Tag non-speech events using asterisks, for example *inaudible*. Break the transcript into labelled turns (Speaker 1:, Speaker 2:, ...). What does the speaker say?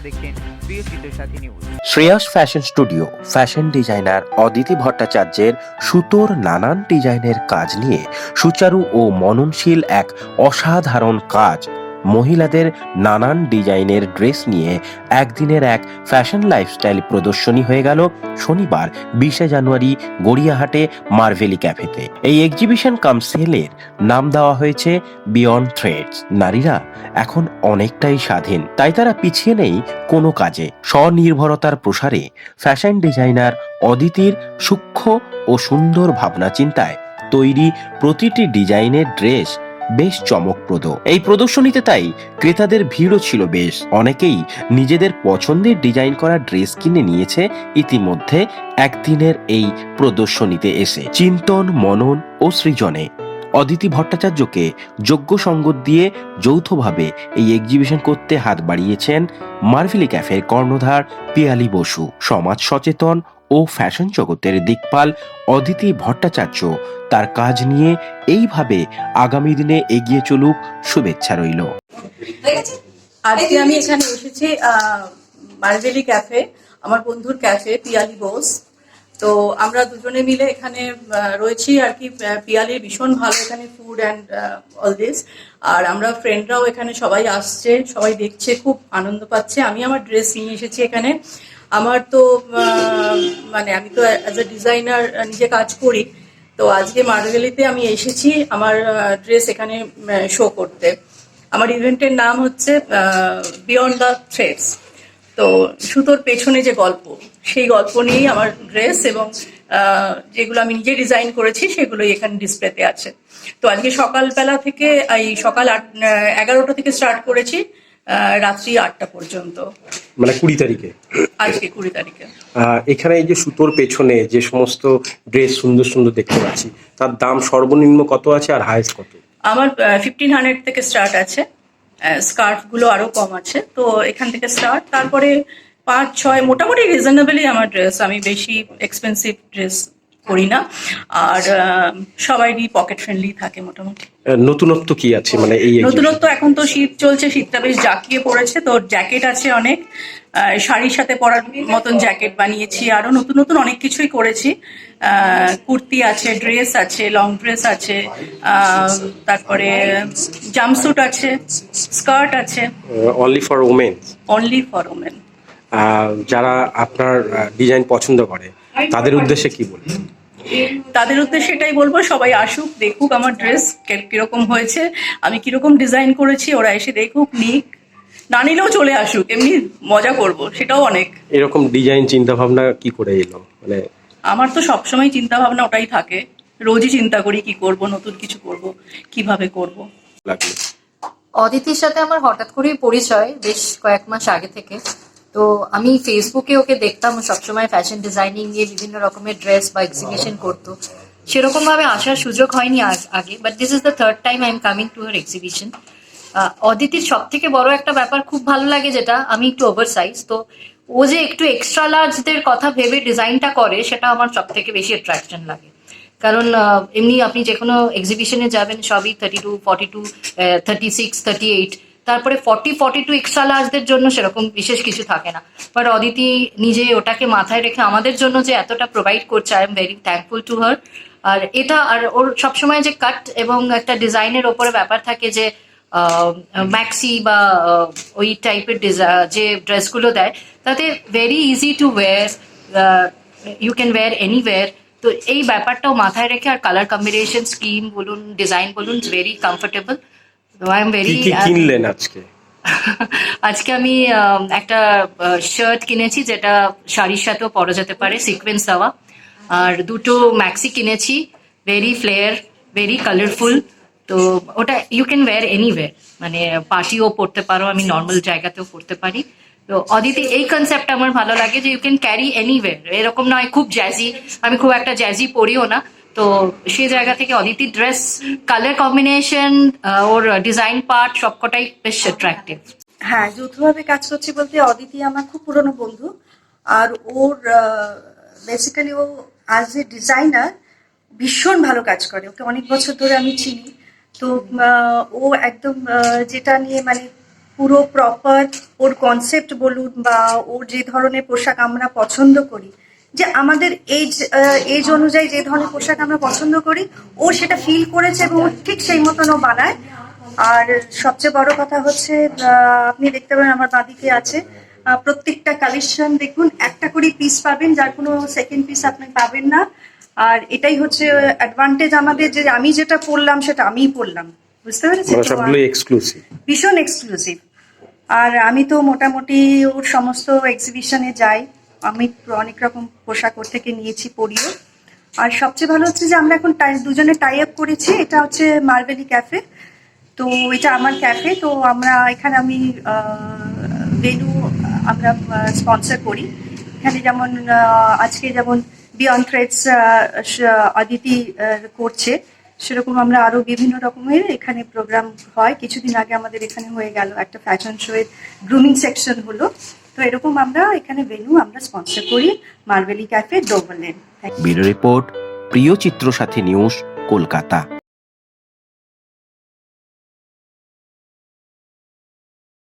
Speaker 1: আপনারা দেখছেন প্রিয় Chitrasathi news
Speaker 2: Shreyas fashion studio fashion designer Aditi ভট্টাচার্যের সুতোর নানান ডিজাইনের কাজ নিয়ে সুচারু ও মননশীল এক অসাধারণ কাজ মহিলাদের নানান ডিজাইনের ড্রেস নিয়ে একদিনের এক ফ্যাশন লাইফস্টাইল প্রদর্শনী হয়ে গেল শনিবার, বিশে জানুয়ারি, গড়িয়াহাটে মার্ভেলি ক্যাফেতে। এই এক্সিবিশন কাম সেলের নাম দেওয়া হয়েছে বিয়ন্ড থ্রেডস নারীরা এখন অনেকটাই স্বাধীন, তাই তারা পিছিয়ে নেই কোনো কাজে। স্বনির্ভরতার প্রসারে ফ্যাশন ডিজাইনার অদিতির সূক্ষ্ম ও সুন্দর ভাবনা চিন্তায় তৈরি প্রতিটি ডিজাইনের ড্রেস বেশ চমকপ্রদ। এই প্রদর্শনীতে তাই ক্রেতাদের ভিড়ও ছিল বেশ। অনেকেই নিজেদের পছন্দের ডিজাইন করা ড্রেস কিনে নিয়েছে। ইতিমধ্যে একদিনের এই প্রদর্শনীতে এসে চিন্তন, মনন ও সৃজনে অদিতি ভট্টাচার্যকে যোগ্য সঙ্গত দিয়ে যৌথভাবে এই এক্সিবিশন করতে হাত বাড়িয়েছেন মার্ভেলি ক্যাফের কর্ণধার পিয়ালি বসু। সমাজ সচেতন ও ফ্যাশন জগতের দিকপাল অদিতি ভট্টাচার্য তার কাজ নিয়ে এইভাবে আগামী দিনে এগিয়ে চলুক শুভেচ্ছা রইল।
Speaker 3: আজকে আমি এখানে এসেছি মার্ভেলি ক্যাফে আমার বন্ধুর ক্যাফে পিয়ালি বোস। তো আমরা দুজনে মিলে এখানে আহ, রয়েছি আর কি আহ, পিয়ালির ভীষণ ভালো এখানে ফুড অ্যান্ড অল দিস আর আমরা ফ্রেন্ডরাও এখানে সবাই আসছে সবাই দেখছে খুব আনন্দ পাচ্ছে। আমি আমার ড্রেস নিয়ে এসেছি এখানে। আমার তো মানে আমি তো অ্যাজ এ ডিজাইনার নিজে কাজ করি। তো আজকে মার্ভেলিতে আমি এসেছি আমার ড্রেস এখানে শো করতে। আমার ইভেন্টের নাম হচ্ছে বিয়ন্ড দ্য থ্রেডস তো সুতোর পেছনে যে গল্প, সেই গল্প নিয়েই আমার ড্রেস এবং যেগুলো আমি নিজে ডিজাইন করেছি, সেগুলোই এখানে ডিসপ্লেতে আছে। তো আজকে সকালবেলা থেকে, এই সকাল আট এগারোটা থেকে স্টার্ট করেছি। রাত্রি আটটা পর্যন্ত।
Speaker 4: মানে কুড়ি তারিখে?
Speaker 3: আজকে কুড়ি তারিখে।
Speaker 4: এখানে এই যে সুতোর পেছনে যে সমস্ত ড্রেস সুন্দর সুন্দর দেখতে পাচ্ছি তার দাম সর্বনিম্ন কত আছে আর হাইস্ট কত?
Speaker 3: আমার ফিফটিন হান্ড্রেড থেকে স্টার্ট আছে। স্কার্ফগুলো আরও কম আছে। তো এখান থেকে স্টার্ট তারপরে পাঁচ ছয় মোটামুটি রিজনেবলই আমার ড্রেস আমি বেশি এক্সপেন্সিভ ড্রেস করি না। আর আহ, সবারই পকেট ফ্রেন্ডলি থাকে মোটামুটি।
Speaker 4: নতুনত্ব কি আছে মানে এই
Speaker 3: নতুনত্ব এখন তো শীত চলছে শীতটা বেশ জাঁকিয়ে পড়েছে। তো জ্যাকেট আছে অনেক। শাড়ির সাথে পরার মতন জ্যাকেট বানিয়েছি। আরও নতুন নতুন অনেক কিছুই করেছি। কুর্তি আছে ড্রেস আছে লং ড্রেস আছে। তারপরে জাম্পস্যুট আছে স্কার্ট আছে।
Speaker 4: Only for women
Speaker 3: only for women
Speaker 4: যারা আপনার ডিজাইন পছন্দ করে তাদের উদ্দেশ্যে কি বলবেন
Speaker 3: তাদের উদ্দেশ্যে এটাই বলব সবাই আসুক দেখুক আমার ড্রেস কীরকম হয়েছে আমি কীরকম ডিজাইন করেছি ওরা এসে দেখুক নিক। না নিলেও চলে আসুক এমনি মজা করব সেটাও অনেক।
Speaker 4: এরকম ডিজাইন চিন্তা ভাবনা কি করে এলো? মানে
Speaker 3: আমার তো সবসময় চিন্তা ভাবনা ওটাই থাকে রোজই চিন্তা করি কি করব নতুন কিছু করব কীভাবে করব।
Speaker 4: লাগল।
Speaker 5: অদিতির সাথে আমার হঠাৎ করেই পরিচয় বেশ কয়েক মাস আগে থেকে। তো আমি ফেসবুকে ওকে দেখতাম সবসময় ফ্যাশন ডিজাইনিং নিয়ে বিভিন্ন রকমের ড্রেস বা এক্সিবিশন করতো। সেরকম ভাবে আসার সুযোগ হয়নি আজ আগে but this is the third time I am coming to her exhibition অদিতির সব থেকে বড় একটা ব্যাপার খুব ভালো লাগে যেটা আমি একটু ওভার সাইজ তো ও যে একটু এক্সট্রা লার্জদের কথা ভেবে ডিজাইনটা করে সেটা আমার সব থেকে বেশি অ্যাট্রাকশন লাগে। কারণ এমনি আপনি যে কোনো এক্সিবিশনে যাবেন সবই thirty two forty two thirty six thirty eight তারপরে ফর্টি ফর্টি টু এক্সট্রা লার্জদের জন্য সেরকম বিশেষ কিছু থাকে না। বাট অদিতি নিজে ওটাকে মাথায় রেখে আমাদের জন্য যে এতটা প্রোভাইড করছে I am very thankful to her আর এটা, আর ওর সবসময় যে কাট এবং একটা ডিজাইনের ওপরে ব্যাপার থাকে যে ম্যাক্সি বা ওই টাইপের যে ড্রেসগুলো দেয়, তাতে very easy to wear you can wear anywhere তো এই ব্যাপারটাও মাথায় রেখে আর কালার কম্বিনেশন স্কিম বলুন ডিজাইন বলুন ভেরি কমফোর্টেবল তো আই এম ভেরি
Speaker 4: কি কিনলেন আজকে? *laughs*
Speaker 5: আজকে আমি আহ, একটা শার্ট কিনেছি যেটা শাড়ির সাথেও পরা যেতে পারে সিকোয়েন্স দেওয়া। আর দুটো ম্যাক্সি কিনেছি ভেরি ফ্লেয়ার ভেরি কালারফুল তো ওটা ইউ ক্যান ওয়্যার এনিওয়ের মানে পার্টিও পড়তে পারো আমি নর্মাল জায়গাতেও পড়তে পারি। তো অদিতি এই কনসেপ্ট আমার ভালো লাগে যে ইউ ক্যান ক্যারি এনিওয়ের এরকম নয় খুব জ্যাজি আমি খুব একটা জ্যাজি পড়িও না। তো সেই জায়গা থেকে অদিতি ড্রেস কালার কম্বিনেশন ওর ডিজাইন পার্ট সবকটাই বেশ অ্যাট্রাক্টিভ
Speaker 6: হ্যাঁ যৌথভাবে কাজ করছি বলতে অদিতি আমার খুব পুরনো বন্ধু, আর ওর বেসিক্যালি ও আজ এ ডিজাইনার ভীষণ ভালো কাজ করে। ওকে অনেক বছর ধরে আমি চিনি। তো ও একদম যেটা নিয়ে মানে পুরো প্রপার ওর কনসেপ্ট বলুন বা ওর যে ধরনের পোশাক আমরা পছন্দ করি যে আমাদের এজ এজ অনুযায়ী যে ধরনের পোশাক আমরা পছন্দ করি ও সেটা ফিল করেছে এবং ও ঠিক সেই মতন ও বানায়। আর সবচেয়ে বড় কথা হচ্ছে আপনি দেখতে পাবেন আমার বাদিকে আছে প্রত্যেকটা কালেকশন দেখুন একটা করে পিস পাবেন যার কোনো সেকেন্ড পিস আপনি পাবেন না। আর এটাই হচ্ছে অ্যাডভান্টেজ আমাদের যে আমি যেটা পড়লাম সেটা আমিই পড়লাম বুঝতে
Speaker 4: এক্সক্লুসিভ
Speaker 6: ভীষণ এক্সক্লুসিভ আর আমি তো মোটামুটি ওর সমস্ত এক্সিবিশনে যাই। আমি অনেক রকম পোশাক ওর থেকে নিয়েছি পরিও আর সবচেয়ে ভালো হচ্ছে যে আমরা এখন টাই- দুজনে টাই আপ করেছি, এটা হচ্ছে মার্বেলি ক্যাফে তো এটা আমার ক্যাফে তো আমরা এখানে আমি ভেনু আমরা স্পন্সর করি। এখানে যেমন আজকে যেমন বিয়ন্ড থ্রেডস অদিতি করছে, সেরকম আমরা আরও বিভিন্ন রকমের এখানে প্রোগ্রাম হয়। কিছুদিন আগে আমাদের এখানে হয়ে গেল একটা ফ্যাশন শো এর গ্রুমিং সেকশন হলো। তো এরকম আমরা এখানে ভেনু আমরা স্পন্সর করি মার্বেলি ক্যাফে ডোবলেন
Speaker 2: ব্যুরো রিপোর্ট, প্রিয় চিত্র সাথী নিউজ, কলকাতা।